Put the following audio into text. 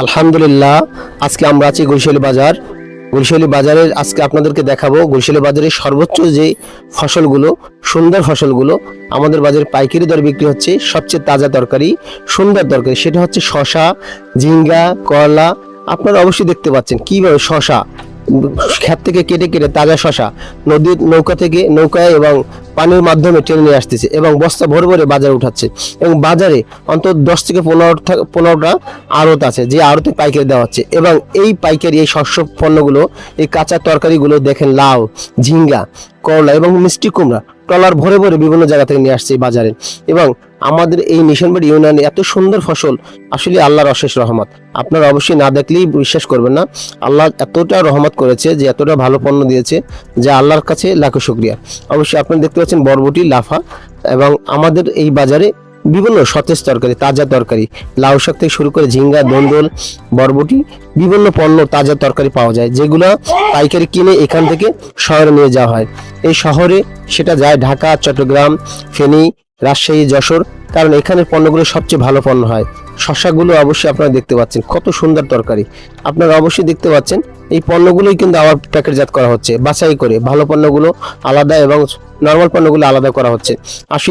আলহামদুলিল্লাহ, আজকে আমরা আছি গুলশালি বাজার। গুলশালি বাজারের আজকে আপনাদেরকে দেখাবো গুলশালি বাজারের সর্বোচ্চ যে ফসলগুলো, সুন্দর ফসলগুলো আমাদের বাজারে পাইকারি দরে বিক্রি হচ্ছে সবচেয়ে তাজা তরকারি, সুন্দর তরকারি। সেটা হচ্ছে শশা ঝিঙ্গা, করলা। আপনারা অবশ্যই দেখতে পাচ্ছেন কীভাবে শশা ক্ষেত থেকে কেটে কেটে তাজা শশা নদীর নৌকা থেকে নৌকায় এবং পানির মাধ্যমে টেনে নিয়ে আসতেছে এবং বস্তা ভরে ভরে বাজারে উঠাচ্ছে এবং বাজারে অন্তত দশ থেকে পনেরো পনেরোটা আড়ত আছে, যে আড়তে পাইকারি দেওয়া হচ্ছে। এবং এই পাইকারি, এই শস্য পণ্যগুলো, এই কাঁচা তরকারিগুলো দেখেন, লাউ, ঝিঙ্গা, করলা এবং মিষ্টি কুমড়া, ট্রলার ভরে ভরে বিভিন্ন জায়গা থেকে নিয়ে আসছে বাজারে। এবং আমাদের এই নিশানবাড়ি ইউনিয়নে এত সুন্দর ফসল, আসলে আল্লাহর অশেষ রহমত। আপনারা অবশ্যই না দেখলেই বিশ্বাস করবেন না, আল্লাহ এতটা রহমত করেছে যে এতটা ভালো পণ্য দিয়েছে, যে আল্লাহর কাছে লাখো শুক্রিয়া। অবশ্যই আপনারা দেখতে পাচ্ছেন বরবটি, লাফা এবং আমাদের এই বাজারে বিভিন্ন সতেজ তরকারি, তাজা তরকারি, লাউ শাক থেকে শুরু করে ঝিঙ্গা, দন্দল, বরবটি, বিভিন্ন পণ্য, তাজা তরকারি পাওয়া যায়, যেগুলো পাইকারি কিনে এখান থেকে শহরে নিয়ে যাওয়া হয়। এই শহরে সেটা যায় ঢাকা, চট্টগ্রাম, ফেনী, রাজশাহী, যশোর, কারণ এখানের পণ্যগুলো সবচেয়ে ভালো পণ্য হয়। শশাগুলো অবশ্যই আপনারা দেখতে পাচ্ছেন, কত সুন্দর তরকারি। আপনারা অবশ্যই দেখতে পাচ্ছেন, এই পণ্যগুলোই কিন্তু আবার প্যাকেটজাত করা হচ্ছে, বাছাই করে। ভালো পণ্যগুলো আলাদা এবং নর্মাল পণ্যগুলো আলাদা করা হচ্ছে। আসলে